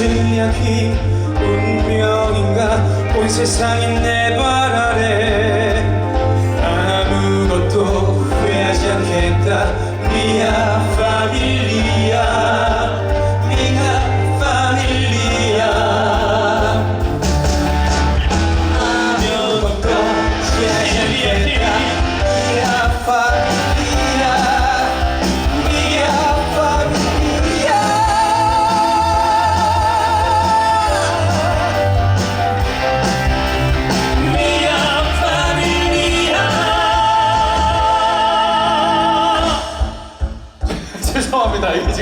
실력이 운명인가? 온 세상이 내 발 아래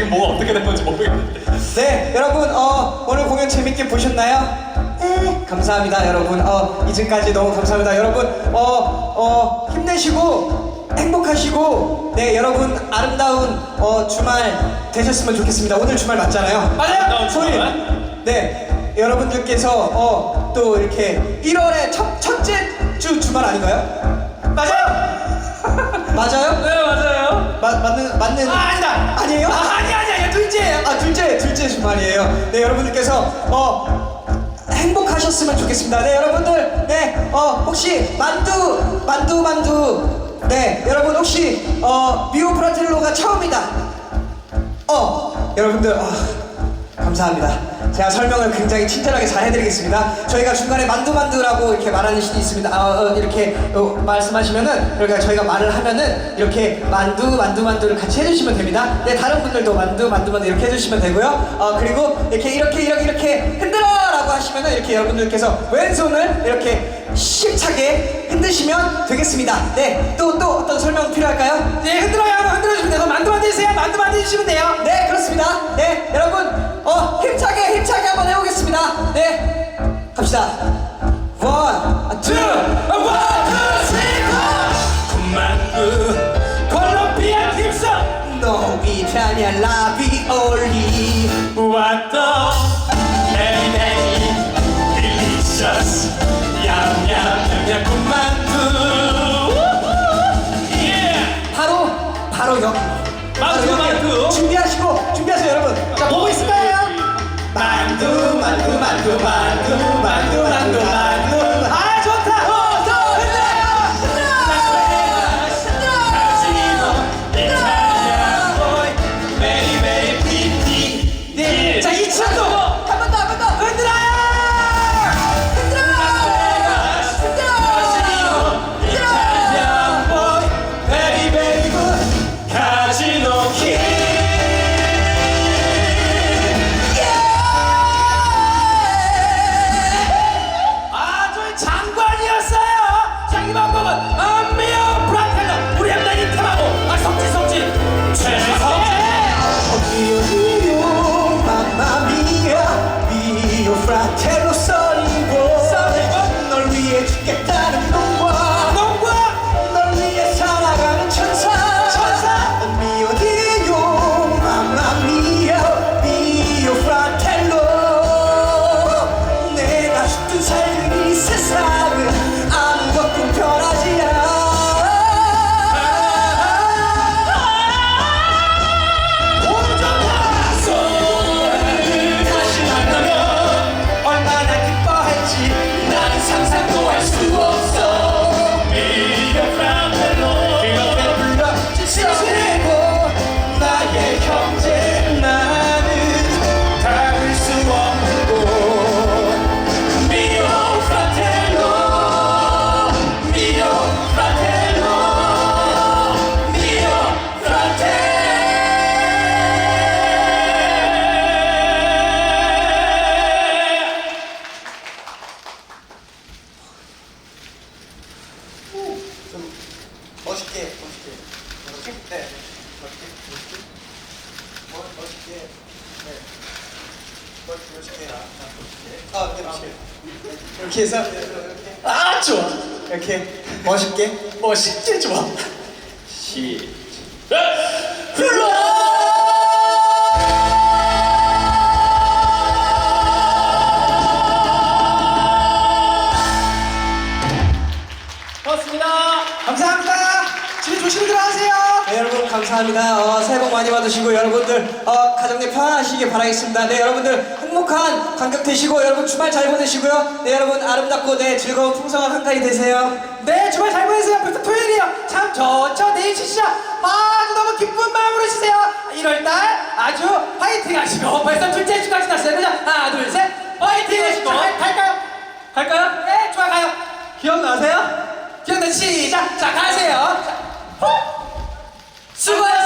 지금 뭐가 어떻게 된 건지 모르겠는데 네, 여러분, 어, 오늘 공연 재밌게 보셨나요? 네, 감사합니다, 여러분. 어, 이제까지 너무 감사합니다, 여러분. 어, 어, 힘내시고 행복하시고, 네, 여러분 아름다운 어, 주말 되셨으면 좋겠습니다. 오늘 주말 맞잖아요. 아름다운 소리. 네, 여러분들께서 어, 또 이렇게 1월의 첫 첫째 주 주말 아닌가요? 맞아요 맞아요? 네 맞아요 마, 맞는 맞는 아 아니다 아니에요? 아 아니 아니 둘째예요 아 둘째 둘째 주말이에요. 네 여러분들께서 어 행복하셨으면 좋겠습니다. 네 여러분들 네어 혹시 만두 만두 만두 네 여러분 혹시 어 미오 프라텔로가 처음이다. 어 여러분들 아, 감사합니다. 제가 설명을 굉장히 친절하게 잘 해드리겠습니다. 저희가 중간에 만두만두라고 이렇게 말하는 시도 있습니다. 아, 어, 이렇게 어, 말씀하시면은 그러니까 저희가 말을 하면은 이렇게 만두 만두 만두를 같이 해주시면 됩니다. 네 다른 분들도 만두 만두 만두 이렇게 해주시면 되고요. 어 그리고 이렇게 이렇게 이렇게 이렇게 흔들어라고 하시면은 이렇게 여러분들께서 왼손을 이렇게 힘차게 흔드시면 되겠습니다. 네 또 또 어떤 설명 필요할까요? 네 흔들어요 흔들어주면 돼요 만두 만드세요 만두 만드시면 돼요 네 그렇습니다 네 갑시다. 원, 투, 원, 투, 쓰리, 포 만두 콜롬비아 딥선 노 이탈리안 라비올리. 왔다 메리 딜리셔스 얌얌얌얌 군만두. 예 바로 바로 여기 바로 여기. 만두. 준비하시고 준비하세요 여러분. 자 보고 있을까요? 만두 만두 만두 만두 만두 아 네, 멋있게 이렇게 해서 이렇게 아 좋아. 이렇게. 멋있게? 멋있게 좋아. 시작 감사합니다. 어, 새해 복 많이 받으시고 여러분들 어, 가정내 편안하시길 바라겠습니다. 네, 여러분들 행복한 관객 되시고 여러분 주말 잘 보내시고요. 네, 여러분 아름답고 네 즐거운 풍성한 한가위 되세요. 네 주말 잘 보내세요 벌써 토요일이에요 참 좋죠 내일 진짜 아주 너무 기쁜 마음으로 쉬세요 1월달 아주 화이팅 하시고 벌써 둘째 주까지 났어요 그죠? 하나 둘 셋 화이팅 하시고 갈까요? 갈까요? 네 좋아 가요 기억나세요? 기억나 시작 자 가세요 자, 후! 수고하세요